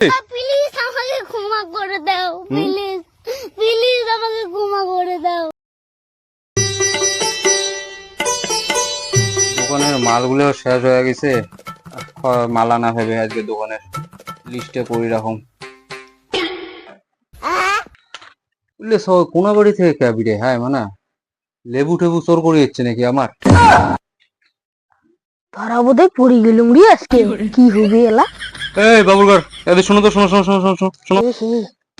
Please আমাকে ক্ষমা করে দাও প্লিজ প্লিজ আমাকে ক্ষমা করে দাও। দোকানের মালগুলো শেষ হয়ে গেছে। মাল আনা ভেবে আজকে দোকানের। লিস্টে করে রাখুন। বুঝলে সব কোনা বাড়ি থেকে ক্যাবি রে? হ্যাঁ মানে। লেবু টেবু চোর করে যাচ্ছে নাকি আমার? ধরা বোধহয় পড়ে গেলুম রে আজকে। কি হবে এলা? এই বাবুরঘর এদের শোনো তো শোনো শোনো শোনো শোনো শোনো, শোনো।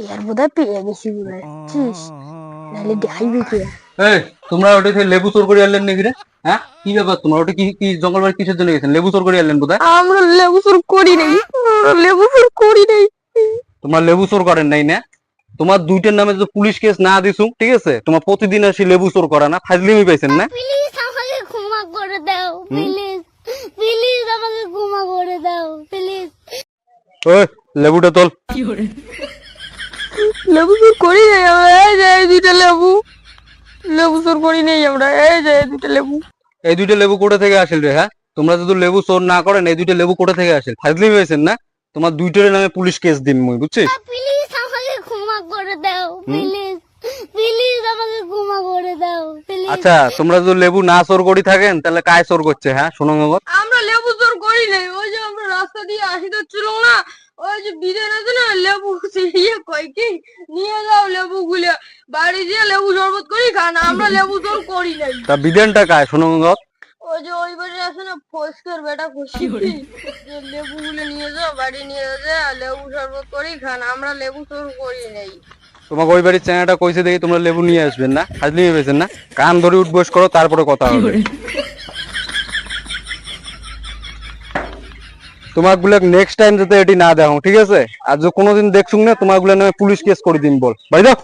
এ বোধহয় পেয়ে গেছি বলে চিস নাহলে দেখাইবে কে? এই তোমরা ওটা থেকে লেবু চোর করে আনলেন নাকি রে? হ্যাঁ? কি ব্যাপার তোমরা? ওটা কি কি জঙ্গল বাড়ি কিসের জন্য গেছেন? লেবু চোর করে আনলেন বোধহয়? আমরা লেবু সুর করি নাই। আমরা লেবু সুর করি নাই। তোমরা লেবু চোর করেন নাই না? তোমার দুইটার নামে যদি পুলিশ কেস না দিছু ঠিক আছে? তোমার প্রতিদিন আসি লেবু চোর করা না? ফাজলিমি পাইছেন না? প্লিজ আমাকে ক্ষমা করে দাও প্লিজ ওই লেবুটা তোল। লেবু সুর করি নাই আমরা এই যে এই দুইটা লেবু। লেবু সুর করি নাই আমরা এই যে এই দুইটা লেবু। এই দুইটা লেবু কোথা থেকে আসেল রে হ্যাঁ? তোমরা যদি লেবু চোর না করেন এই দুইটা লেবু কোথা থেকে আসেল? ফাজলিমি পাইছেন না? তোমার দুইটার নামে পুলিশ কেস দিন মুই বুঝছিস? প্লিজ আমাকে ক্ষমা করে দাও প্লিজ প্লিজ আমাকে ক্ষমা করে দাও আচ্ছা তোমরা যদি লেবু না চোর করি থাকেন তাহলে কায় চোর করছে হ্যাঁ? শোনো মগর আমরা লেবু সুর করি নাই। ওই যে আমরা রাস্তা দিয়ে আসিতে ছিল না ওই যে বিদেন আছে না লেবু ইয়ে কই কি? নিয়ে যাও লেবু গুলো বাড়ি দিয়ে লেবু শরবত করি খান আমরা লেবু সুর করি নাই। তা বিধানটা কায় শোনো মগর ওই যে ওই বাড়ি আছে না ফস্কের বেটা খুশি যে লেবু গুলো নিয়ে যাও বাড়ি নিয়ে যাও লেবু শরবত করি খান আমরা লেবু সুর করি নাই। তোমাকে ওই বাড়ির চেনাটা কইছে দেখি তোমরা লেবু নিয়ে আসবেন না? হাজলি পেয়েছেন না? কান ধরে উঠবস করো তারপরে কথা হবে। তোমারগুলো নেক্সট টাইম যাতে এটি না দেখো ঠিক আছে? আর যদি কোনোদিন দেখছুক না তোমারগুলো নামে পুলিশ কেস করে দিন বল। বাড়ি দাও